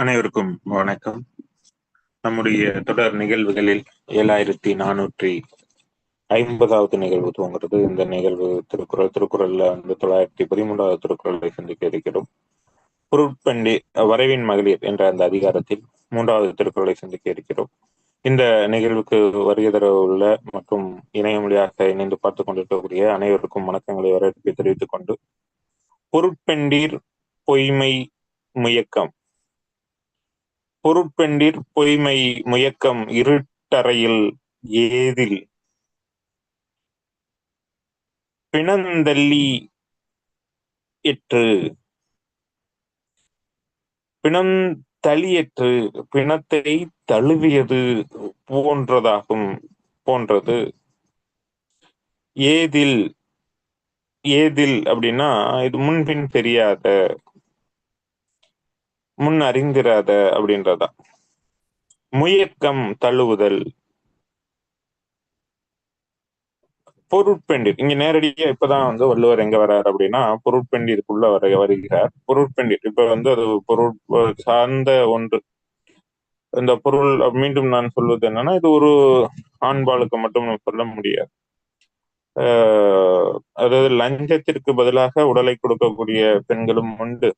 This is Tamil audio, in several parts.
அனைவருக்கும் வணக்கம். நம்முடைய தொடர் நிகழ்வுகளில் ஏழாயிரத்தி நானூற்றி ஐம்பதாவது நிகழ்வு துவங்குறது இந்த நிகழ்வு திருக்குறள் திருக்குறள்ல வந்து தொள்ளாயிரத்தி பதிமூன்றாவது திருக்குறளை சந்திக்க இருக்கிறோம். பொருட்பண்டி வரைவின் மகளிர் என்ற அந்த அதிகாரத்தில் மூன்றாவது திருக்குறளை சந்திக்க இருக்கிறோம். இந்த நிகழ்வுக்கு வருகை தர உள்ள மற்றும் இணைய மொழியாக இணைந்து பார்த்து கொண்டிருக்கக்கூடிய அனைவருக்கும் வணக்கங்களை வரவேற்பை தெரிவித்துக் கொண்டு பொருட்பெண்டீர் பொய்மை முயக்கம் பொருட்பெண்டிற் பொய்மை முயக்கம் இருட்டறையில் ஏதில். பிணந்தள்ளி எற்று. பிணந்தளியற்று பிணத்தை தழுவியது போன்றதாகும் போன்றது. ஏதில் ஏதில் அப்படின்னா இது முன்பின் தெரியாத முன் அறிந்திராத அப்படின்றதா முயக்கம் தழுவுதல். பொருட்பெண்டிர். இங்க நேரடியா இப்பதான் வந்து வள்ளுவர் எங்க வர்றாரு அப்படின்னா பொருட்பெண்டிற்குள்ள வர வருகிறார். பொருட்பெண்டிர். இப்ப வந்து அது பொருள் சார்ந்த ஒன்று. இந்த பொருள் மீண்டும் நான் சொல்வது என்னன்னா இது ஒரு ஆண்பாளுக்கு மட்டும் சொல்ல முடியாது. அதாவது லஞ்சத்திற்கு பதிலாக உடலை கொடுக்கக்கூடிய பெண்களும் உண்டு.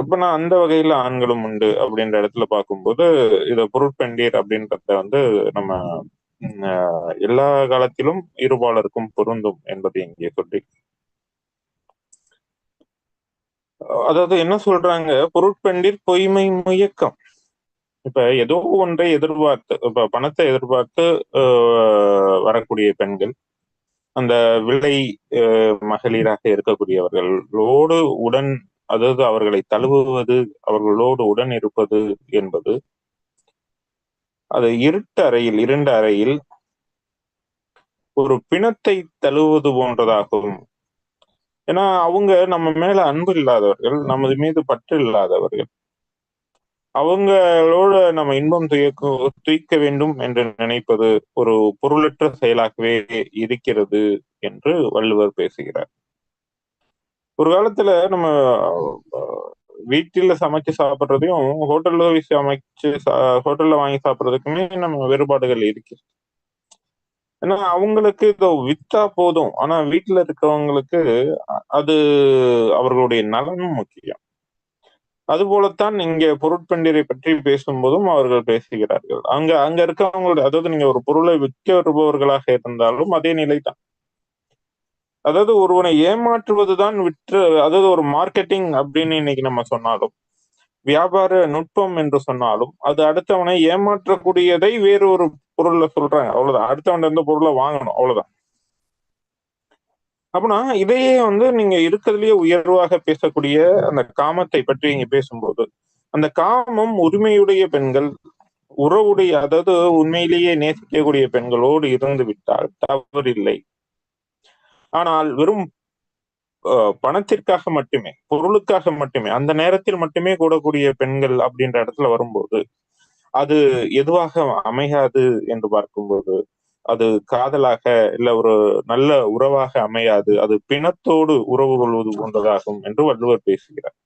இப்ப நான் அந்த வகையில ஆண்களும் உண்டு அப்படின்ற இடத்துல பார்க்கும்போது இத பொருட்பெண்டீர் அப்படின்றத வந்து நம்ம எல்லா காலத்திலும் இருபாலருக்கும் பொருந்தும் என்பதை இங்கே சொல்லி. அதாவது என்ன சொல்றாங்க? பொருட்பெண்டீர் பொய்மை முயக்கம். இப்ப ஏதோ ஒன்றை எதிர்பார்த்து இப்ப பணத்தை எதிர்பார்த்து வரக்கூடிய பெண்கள் அந்த விலை மகளிராக இருக்கக்கூடியவர்களோடு உடன் அதாவது அவர்களை தழுவுவது அவர்களோடு உடன் இருப்பது என்பது. அது இருட்டு அறையில் இரண்டு அறையில் ஒரு பிணத்தை தழுவது போன்றதாகும். ஏன்னா அவங்க நம்ம மேல அன்பு இல்லாதவர்கள் நமது மீது பற்று இல்லாதவர்கள். அவங்களோட நம்ம இன்பம் துயக்க துய்க்க வேண்டும் என்று நினைப்பது ஒரு பொருளற்ற செயலாகவே இருக்கிறது என்று வள்ளுவர் பேசுகிறார். ஒரு காலத்துல நம்ம வீட்டில சமைச்சு சாப்பிட்றதையும் ஹோட்டல்ல போய் சமைச்சு ஹோட்டல்ல வாங்கி சாப்பிட்றதுக்குமே நம்ம வேறுபாடுகள் இருக்கு. ஏன்னா அவங்களுக்கு இதோ வித்தா போதும். ஆனா வீட்டுல இருக்கவங்களுக்கு அது அவர்களுடைய நலனும் முக்கியம். அது போலத்தான் இங்க பொருட்பண்டிரை பற்றி பேசும்போதும் அவர்கள் பேசுகிறார்கள். அங்க அங்க இருக்கவங்களுடைய அதாவது நீங்க ஒரு பொருளை விற்க வருபவர்களாக இருந்தாலும் அதே நிலைதான். அதாவது ஒருவனை ஏமாற்றுவதுதான் விற்று அதாவது ஒரு மார்க்கெட்டிங் அப்படின்னு இன்னைக்கு நம்ம சொன்னாலும் வியாபார நுட்பம் என்று சொன்னாலும் அது அடுத்தவனை ஏமாற்றக்கூடியதை வேறு ஒரு பொருள்ல சொல்றாங்க. அவ்வளவுதான். அடுத்தவன் எந்த பொருளை வாங்கணும். அவ்வளவுதான். அப்படின்னா இதையே வந்து நீங்க இருக்கிறதுலயே உயர்வாக பேசக்கூடிய அந்த காமத்தை பற்றி இங்க பேசும்போது அந்த காமம் உரிமையுடைய பெண்கள் உறவுடைய அதாவது உண்மையிலேயே நேசிக்கக்கூடிய பெண்களோடு இருந்து விட்டால் தவறில்லை. ஆனால் வெறும் பணத்திற்காக மட்டுமே பொருளுக்காக மட்டுமே அந்த நேரத்தில் மட்டுமே கூடக்கூடிய பெண்கள் அப்படின்ற இடத்துல வரும்போது அது எதுவாக அமையாது என்று பார்க்கும்போது அது காதலாக இல்ல ஒரு நல்ல உறவாக அமையாது அது பிணத்தோடு உறவு கொள்வது போன்றதாகும் என்று வள்ளுவர் பேசுகிறார்.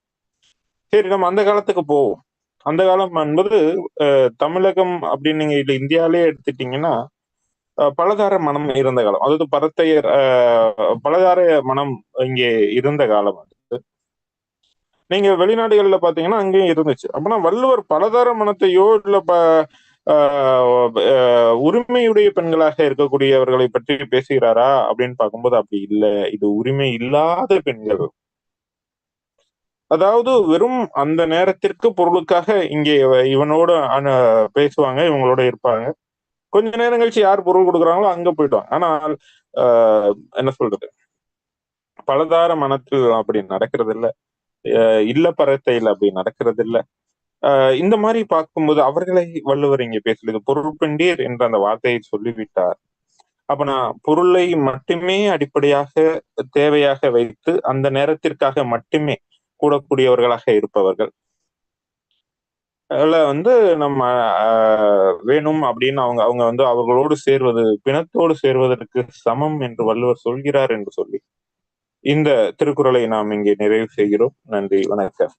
சரி நம்ம அந்த காலத்துக்கு போவோம். அந்த காலம் என்பது தமிழகம் அப்படின்னு நீங்க இல்ல இந்தியாவிலே எடுத்துட்டீங்கன்னா பலதார மனம் இருந்த காலம். அதாவது பரத்தையர் பலதார மனம் இங்கே இருந்த காலம் அது. நீங்க வெளிநாடுகள்ல பாத்தீங்கன்னா அங்கேயும் இருந்துச்சு. அப்படின்னா வள்ளுவர் பலதார மனத்தையோ இல்ல உரிமையுடைய பெண்களாக இருக்கக்கூடியவர்களை பற்றி பேசுகிறாரா அப்படின்னு பார்க்கும்போது அப்படி இல்லை. இது உரிமை இல்லாத பெண்கள். அதாவது வெறும் அந்த நேரத்திற்கு பொருளுக்காக இங்கே இவனோட பேசுவாங்க இவங்களோட இருப்பாங்க. கொஞ்ச நேரம் கழிச்சு யார் பொருள் கொடுக்குறாங்களோ அங்க போயிட்டோம். ஆனால் என்ன சொல்றது? பலதார மனத்தில் அப்படி நடக்கிறது இல்ல இல்ல பரத்தையில் அப்படி நடக்கிறது இல்ல இந்த மாதிரி பார்க்கும்போது அவர்களை வள்ளுவர் இங்க பேசல பொருட்பெண்டீர் என்ற அந்த வார்த்தையை சொல்லிவிட்டார். அப்ப நான் பொருளை மட்டுமே அடிப்படையாக தேவையாக வைத்து அந்த நேரத்திற்காக மட்டுமே கூடக்கூடியவர்களாக இருப்பவர்கள். வந்து நம்ம வேணும் அப்படின்னு அவங்க அவங்க வந்து அவர்களோடு சேர்வது பிணத்தோடு சேர்வதற்கு சமம் என்று வள்ளுவர் சொல்கிறார் என்று சொல்லி இந்த திருக்குறளை நாம் இங்கே நிறைவு செய்கிறோம். நன்றி வணக்கம்.